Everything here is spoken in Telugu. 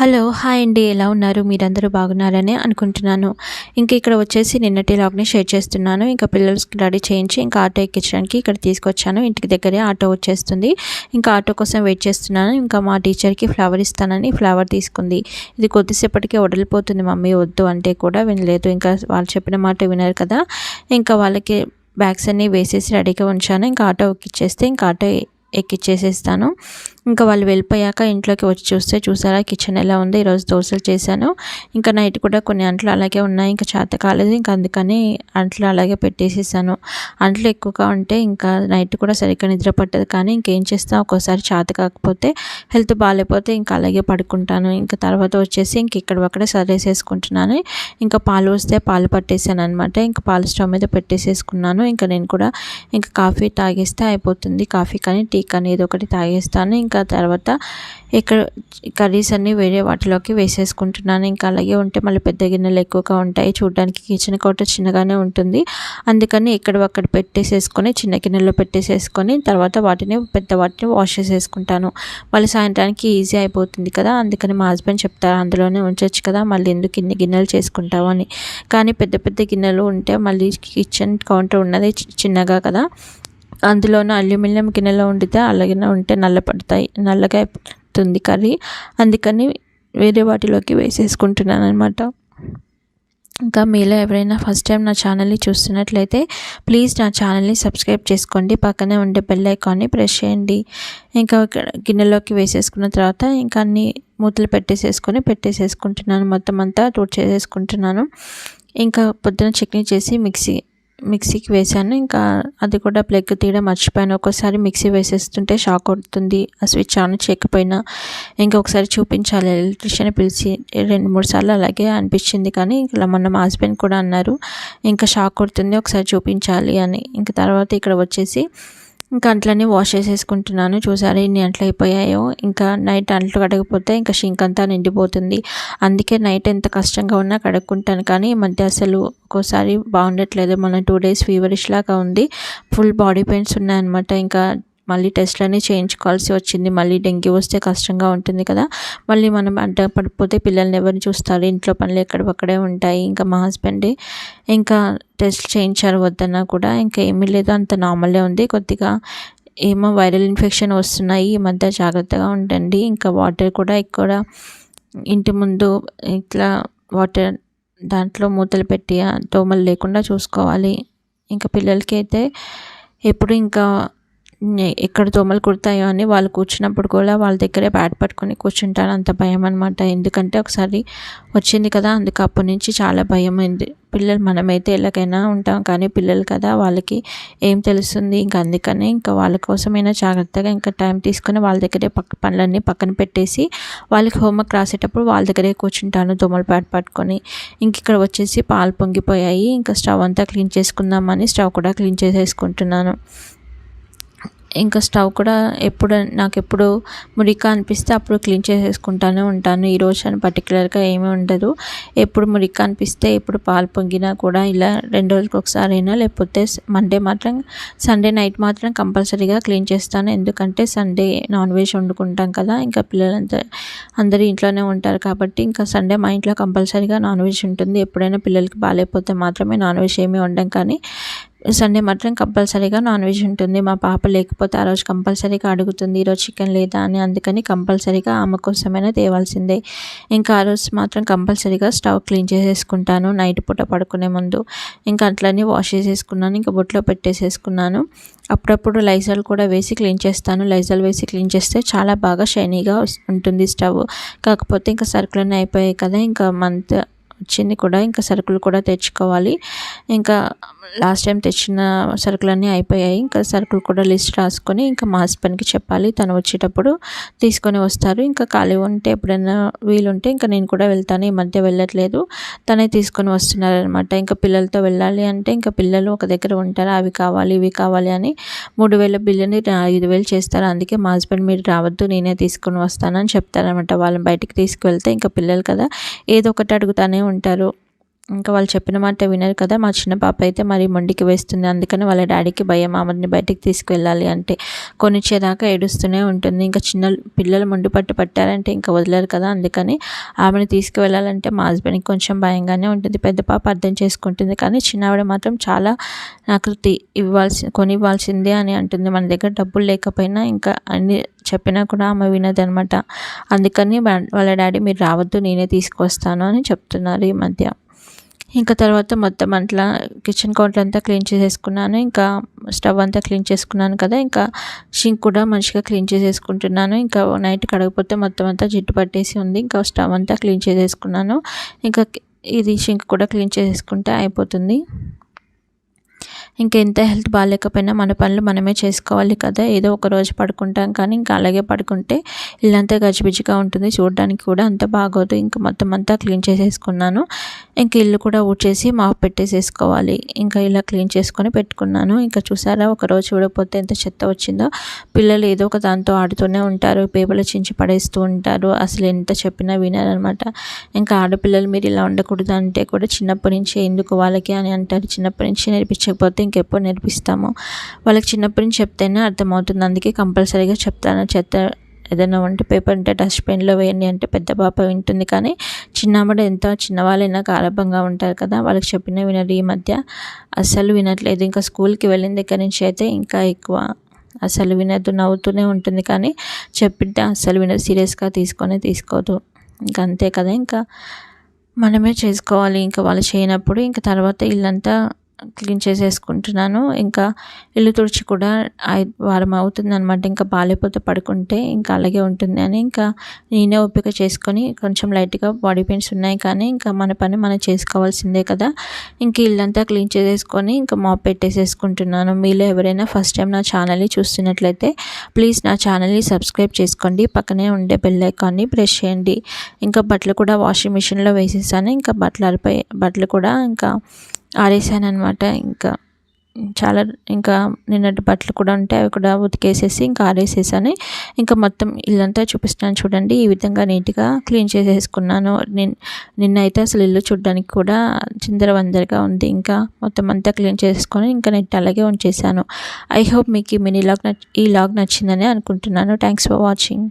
హలో హాయ్ అండి. ఎలా ఉన్నారు? మీరందరూ బాగున్నారని అనుకుంటున్నాను. ఇంకా ఇక్కడ వచ్చేసి నిన్నటి లాగ్ని షేర్ చేస్తున్నాను. ఇంకా పిల్లలకి రెడీ చేయించి ఇంకా ఆటో ఎక్కించడానికి ఇక్కడ తీసుకొచ్చాను. ఇంటికి దగ్గరే ఆటో వచ్చేస్తుంది. ఇంకా ఆటో కోసం వెయిట్ చేస్తున్నాను. ఇంకా మా టీచర్కి ఫ్లవర్ ఇస్తానని ఫ్లవర్ తీసుకుంది. ఇది కొద్దిసేపటికి వడలిపోతుంది. మమ్మీ వద్దు అంటే కూడా వినలేదు. ఇంకా వాళ్ళు చెప్పిన మాట వినరు కదా. ఇంకా వాళ్ళకి బ్యాగ్స్ అన్నీ వేసేసి రెడీగా ఉంచాను. ఇంకా ఆటో ఎక్కిచ్చేస్తే ఇంకా ఆటో ఎక్కిచ్చేసేస్తాను. ఇంకా వాళ్ళు వెళ్ళిపోయాక ఇంట్లోకి వచ్చి చూస్తే చూసారా కిచెన్ ఎలా ఉంది ఈరోజు దోశలు చేశాను. ఇంకా నైట్ కూడా కొన్ని అంట్లు అలాగే ఉన్నాయి ఇంకా చేత కాలేదు ఇంకా అందుకని అంట్లు అలాగే పెట్టేసేసాను. అంట్లు ఎక్కువగా ఉంటే ఇంకా నైట్ కూడా సరిగ్గా నిద్ర పట్టదు కానీ ఇంకేం చేస్తాం ఒక్కోసారి చేత కాకపోతే హెల్త్ బాగాలేకపోతే ఇంకా అలాగే పడుకుంటాను. ఇంకా తర్వాత వచ్చేసి ఇంక ఇక్కడ అక్కడే సరేసేసుకుంటున్నాను ఇంకా పాలు వస్తే పాలు పట్టేసాను అనమాట ఇంకా పాలు స్టవ్ మీద పెట్టేసేసుకున్నాను. ఇంకా నేను కూడా ఇంకా కాఫీ తాగేస్తే అయిపోతుంది కాఫీ కానీ టీ కానీ ఏదో ఒకటి తాగేస్తాను. ఇంకా తర్వాత ఇక్కడ కర్రీస్ అన్నీ వేరే వాటిలోకి వేసేసుకుంటున్నాను. ఇంకా అలాగే ఉంటే మళ్ళీ పెద్ద గిన్నెలు ఎక్కువగా ఉంటాయి. చూడడానికి కిచెన్ కౌంటర్ చిన్నగానే ఉంటుంది. అందుకని ఇక్కడ అక్కడ పెట్టేసేసుకొని చిన్న గిన్నెలో పెట్టేసేసుకొని తర్వాత వాటిని పెద్ద వాటిని వాష్ చేసేసుకుంటాను. మళ్ళీ సాయంత్రానికి ఈజీ అయిపోతుంది కదా? అందుకని మా హస్బెండ్ చెప్తారు అందులోనే ఉంచవచ్చు కదా? మళ్ళీ ఎందుకు ఇన్ని గిన్నెలు చేసుకుంటావు అని. కానీ పెద్ద పెద్ద గిన్నెలు ఉంటే మళ్ళీ కిచెన్ కౌంటర్ ఉన్నది చిన్నగా కదా? అందులోనూ అల్యూమినియం గిన్నెలో వండితే అలాగే ఉంటే నల్ల పడతాయి నల్లగా అయిపోతుంది కర్రీ. అందుకని వేరే వాటిలోకి వేసేసుకుంటున్నాను అనమాట ఇంకా మీలో ఎవరైనా ఫస్ట్ టైం నా ఛానల్ని చూస్తున్నట్లయితే ప్లీజ్ నా ఛానల్ని సబ్స్క్రైబ్ చేసుకోండి. పక్కనే ఉండే బెల్ ఐకాన్ని ప్రెస్ చేయండి. ఇంకా గిన్నెలోకి వేసేసుకున్న తర్వాత ఇంకా అన్ని మూతలు పెట్టేసేసుకొని పెట్టేసేసుకుంటున్నాను. మొత్తం అంతా టూట్ చేసేసుకుంటున్నాను ఇంకా పొద్దున చట్నీ చేసి మిక్సీ మిక్సీకి వేసాను ఇంకా అది కూడా ప్లగ్ తీయడం మర్చిపోయాను. ఒకసారి మిక్సీ వేసేస్తుంటే షాక్ కొడుతుంది ఆ స్విచ్ ఆన్ చేయకపోయినా ఇంకా ఒకసారి చూపించాలి. ఎలక్ట్రిషియన్ పిలిచి రెండు మూడు సార్లు అలాగే అనిపించింది కానీ ఇలా మొన్న మా హస్బెండ్ కూడా అన్నారు. ఇంకా షాక్ కొడుతుంది ఒకసారి చూపించాలి అని. ఇంకా తర్వాత ఇక్కడ వచ్చేసి ఇంకా అంట్లన్నీ వాష్ చేసేసుకుంటున్నాను. చూసారు ఇన్ని అంట్లు అయిపోయాయో. ఇంకా నైట్ అంట్లు కడగకపోతే ఇంకా షింక్ అంతా నిండిపోతుంది. అందుకే నైట్ ఎంత కష్టంగా ఉన్నా కడుక్కుంటాను. కానీ ఈ మధ్య అసలు ఒక్కోసారి బాగుండట్లేదు. మన టూ డేస్ ఫీవరిష్ లాగా ఉంది. ఫుల్ బాడీ పెయిన్స్ ఉన్నాయన్నమాట. ఇంకా మళ్ళీ టెస్ట్లన్నీ చేయించుకోవాల్సి వచ్చింది. మళ్ళీ డెంగ్యూ వస్తే కష్టంగా ఉంటుంది కదా. మళ్ళీ మనం అడ్డ పడిపోతే పిల్లల్ని ఎవరిని చూస్తారు? ఇంట్లో పనులు ఎక్కడపక్కడే ఉంటాయి. ఇంకా మా హస్బెండ్ ఇంకా టెస్ట్ చేయించారు వద్దన్నా కూడా. ఇంకా ఏమీ లేదు. అంత నార్మలే ఉంది. కొద్దిగా ఏమో వైరల్ ఇన్ఫెక్షన్ వస్తున్నాయి. ఈ మధ్య జాగ్రత్తగా ఉండండి. ఇంకా వాటర్ కూడా ఎక్కువ ఇంటి ముందు ఇట్లా వాటర్ దాంట్లో మూతలు పెట్టి దోమలు లేకుండా చూసుకోవాలి. ఇంకా పిల్లలకి అయితే ఎప్పుడు ఇంకా ఎక్కడ దోమలు కుడతాయో అని వాళ్ళు కూర్చున్నప్పుడు కూడా వాళ్ళ దగ్గరే బ్యాట్ పట్టుకొని కూర్చుంటారు. అంత భయం అనమాట ఎందుకంటే ఒకసారి వచ్చింది కదా అందుకు అప్పటి నుంచి చాలా భయం అయింది. పిల్లలు మనమైతే ఎలాగైనా ఉంటాం కానీ పిల్లలు కదా వాళ్ళకి ఏం తెలుస్తుంది? ఇంకా అందుకని ఇంకా వాళ్ళ కోసమైనా జాగ్రత్తగా ఇంకా టైం తీసుకొని వాళ్ళ దగ్గరే పక్క పనులన్నీ పక్కన పెట్టేసి వాళ్ళకి హోంవర్క్ రాసేటప్పుడు వాళ్ళ దగ్గరే కూర్చుంటాను దోమలు బ్యాట్ పట్టుకొని. ఇంక ఇక్కడ వచ్చేసి పాలు పొంగిపోయాయి. ఇంకా స్టవ్ అంతా క్లీన్ చేసుకుందామని స్టవ్ కూడా క్లీన్ చేసేసుకుంటున్నాను. ఇంకా స్టవ్ కూడా ఎప్పుడు నాకు ఎప్పుడు మురిక అనిపిస్తే అప్పుడు క్లీన్ చేసేసుకుంటానే ఉంటాను. ఈ రోజు అని పర్టికులర్గా ఏమీ ఉండదు. ఎప్పుడు మురిక అనిపిస్తే ఎప్పుడు పాలు పొంగినా కూడా ఇలా రెండు రోజులకి ఒకసారి అయినా లేకపోతే మండే మాత్రం సండే నైట్ మాత్రం కంపల్సరీగా క్లీన్ చేస్తాను. ఎందుకంటే సండే నాన్ వెజ్ వండుకుంటాం కదా ఇంకా పిల్లలంతా అందరూ ఇంట్లోనే ఉంటారు కాబట్టి ఇంకా సండే మా ఇంట్లో కంపల్సరీగా నాన్ వెజ్ ఉంటుంది. ఎప్పుడైనా పిల్లలకి బాగాలేకపోతే మాత్రమే నాన్ వెజ్ ఏమీ వండం కానీ సండే మాత్రం కంపల్సరీగా నాన్ వెజ్ ఉంటుంది. మా పాప లేకపోతే ఆ రోజు కంపల్సరీగా అడుగుతుంది ఈరోజు చికెన్ లేదా? అని. అందుకని కంపల్సరీగా ఆమె కోసమైనా తేవాల్సిందే. ఇంకా ఆ రోజు మాత్రం కంపల్సరీగా స్టవ్ క్లీన్ చేసేసుకుంటాను. నైట్ పూట పడుకునే ముందు ఇంకా అట్లనే వాష్ చేసేసుకున్నాను. ఇంకా బొట్లో పెట్టేసేసుకున్నాను. అప్పుడప్పుడు లైజాల్ కూడా వేసి క్లీన్ చేస్తాను. లైజాల్ వేసి క్లీన్ చేస్తే చాలా బాగా షైనీగా ఉంటుంది స్టవ్. కాకపోతే ఇంకా సరుకులన్నీ అయిపోయాయి కదా. ఇంకా మంత్ వచ్చింది కూడా. ఇంకా సరుకులు కూడా తెచ్చుకోవాలి. ఇంకా లాస్ట్ టైం తెచ్చిన సరుకులన్నీ అయిపోయాయి. ఇంకా సరుకులు కూడా లిస్ట్ రాసుకొని ఇంకా మా హస్బెండ్కి చెప్పాలి. తను వచ్చేటప్పుడు తీసుకొని వస్తారు. ఇంకా ఖాళీ ఉంటే ఎప్పుడైనా వీలుంటే ఇంకా నేను కూడా వెళ్తాను. ఈ మధ్య వెళ్ళట్లేదు. తనే తీసుకొని వస్తున్నారనమాట ఇంకా పిల్లలతో వెళ్ళాలి అంటే ఇంకా పిల్లలు ఒక దగ్గర ఉంటారు. అవి కావాలి ఇవి కావాలి అని మూడు వేల బిల్లుని ఐదు వేలు చేస్తారు. అందుకే మా హస్బెండ్ మీరు రావద్దు నేనే తీసుకొని వస్తానని చెప్తారనమాట వాళ్ళని బయటికి తీసుకువెళ్తే ఇంకా పిల్లలు కదా ఏదో ఒకటి అడుగుతానే ఉంటారు. ఇంకా వాళ్ళు చెప్పిన మాట వినరు కదా. మా చిన్న పాప అయితే మరి మొండికి వేస్తుంది. అందుకని వాళ్ళ డాడీకి భయం ఆమెని బయటికి తీసుకువెళ్ళాలి అంటే కొనిచ్చేదాకా ఏడుస్తూనే ఉంటుంది. ఇంకా చిన్న పిల్లలు మొండి పట్టు పట్టారంటే ఇంకా వదిలేరు కదా. అందుకని ఆమెను తీసుకువెళ్ళాలంటే మా హస్బెండ్కి కొంచెం భయంగానే ఉంటుంది. పెద్ద పాప అర్థం చేసుకుంటుంది. కానీ చిన్నవిడ మాత్రం చాలా నాకు ఇవ్వాల్సి కొని ఇవ్వాల్సిందే అని అంటుంది. మన దగ్గర డబ్బులు లేకపోయినా ఇంకా అన్ని చెప్పినా కూడా ఆమె వినదనమాట. అందుకని వాళ్ళ డాడీ మీరు రావద్దు నేనే తీసుకొస్తాను అని చెప్తున్నారు ఈ మధ్య. ఇంకా తర్వాత మొత్తం అట్లా కిచెన్ కౌంటర్ అంతా క్లీన్ చేసేసుకున్నాను. ఇంకా స్టవ్ అంతా క్లీన్ చేసుకున్నాను కదా ఇంకా షింక్ కూడా మంచిగా క్లీన్ చేసేసుకుంటున్నాను. ఇంకా నైట్ కడగపోతే మొత్తం అంతా జిడ్డు పట్టేసి ఉంది. ఇంకా స్టవ్ అంతా క్లీన్ చేసేసుకున్నాను. ఇంకా ఇది షింక్ కూడా క్లీన్ చేసేసుకుంటే అయిపోతుంది. ఇంకా ఎంత హెల్త్ బాగాలేకపోయినా మన పనులు మనమే చేసుకోవాలి కదా. ఏదో ఒక రోజు పడుకుంటాం కానీ ఇంకా అలాగే పడుకుంటే ఇల్లంతా గజిబిజిగా ఉంటుంది. చూడడానికి కూడా అంత బాగోదు. ఇంకా మొత్తం అంతా క్లీన్ చేసేసుకున్నాను. ఇంకా ఇల్లు కూడా ఊడ్చేసి మాపు పెట్టేసేసుకోవాలి. ఇంకా ఇలా క్లీన్ చేసుకొని పెట్టుకున్నాను. ఇంకా చూసారా ఒక రోజు చూడకపోతే ఎంత చెత్త వచ్చిందో. పిల్లలు ఏదో ఒక దాంతో ఆడుతూనే ఉంటారు. పేపర్లు చించి పడేస్తూ ఉంటారు. అసలు ఎంత చెప్పినా వినారనమాట. ఇంకా ఆడపిల్లలు మీరు ఇలా ఉండకూడదు అంటే కూడా చిన్నప్పటి నుంచి ఎందుకు వాళ్ళకి అని అంటారు. చిన్నప్పటి నుంచి నేర్పించకపోతే ఇంకెప్పుడు నేర్పిస్తాము. వాళ్ళకి చిన్నప్పటి నుంచి చెప్తేనే అర్థమవుతుంది. అందుకే కంపల్సరీగా చెప్తాను. చెత్త ఏదైనా ఉంటే పేపర్ ఉంటే డస్ట్బిన్లో వేయండి అంటే పెద్ద పాప వింటుంది. కానీ చిన్నమ్మడు ఎంత చిన్నవాళ్ళైనా గారభంగా ఉంటారు కదా. వాళ్ళకి చెప్పిన వినరు. ఈ మధ్య అస్సలు వినట్లేదు. ఇంకా స్కూల్కి వెళ్ళిన దగ్గర నుంచి అయితే ఇంకా ఎక్కువ అసలు వినదు నవ్వుతూనే ఉంటుంది. కానీ చెప్పింటే అస్సలు వినదు. సీరియస్గా తీసుకొని తీసుకోదు. ఇంకా అంతే కదా. ఇంకా మనమే చేసుకోవాలి. ఇంకా వాళ్ళు చేయనప్పుడు ఇంకా తర్వాత ఇల్లంతా క్లీన్ చేసేసుకుంటున్నాను. ఇంకా ఇల్లు తుడిచి కూడా వారం అవుతుంది అనమాట ఇంకా బాగాలేకపోతే పడుకుంటే ఇంకా అలాగే ఉంటుంది అని ఇంకా నేనే ఓపిక చేసుకొని కొంచెం లైట్గా బాడీ పెయిన్స్ ఉన్నాయి కానీ ఇంకా మన పని మనం చేసుకోవాల్సిందే కదా. ఇంకా ఇల్లంతా క్లీన్ చేసేసుకొని ఇంకా మాప్ పెట్టేసేసుకుంటున్నాను. మీలో ఎవరైనా ఫస్ట్ టైం నా ఛానల్ని చూస్తున్నట్లయితే ప్లీజ్ నా ఛానల్ని సబ్స్క్రైబ్ చేసుకోండి. పక్కనే ఉండే బెల్ ఐకాన్ని ప్రెస్ చేయండి. ఇంకా బట్టలు కూడా వాషింగ్ మిషన్లో వేసేసాను. ఇంకా బట్టలు అరిపోయి బట్టలు కూడా ఇంకా ఆరేసాను అనమాట ఇంకా చాలా ఇంకా నిన్నటి బట్టలు కూడా ఉంటే అవి కూడా ఉతికేసేసి ఇంకా ఆరేసేసాను. ఇంకా మొత్తం ఇల్లంతా చూపిస్తున్నాను చూడండి. ఈ విధంగా నీట్గా క్లీన్ చేసేసుకున్నాను. నిన్న అయితే అసలు ఇల్లు చూడడానికి కూడా చిందరవందరగా ఉంది. ఇంకా మొత్తం అంతా క్లీన్ చేసుకొని ఇంకా నెట్ అలాగే ఉంచేసాను ఐ హోప్ మీకు ఈ మినీ లాగ్ ఈ లాగ్ నచ్చిందని అనుకుంటున్నాను. Thanks for watching.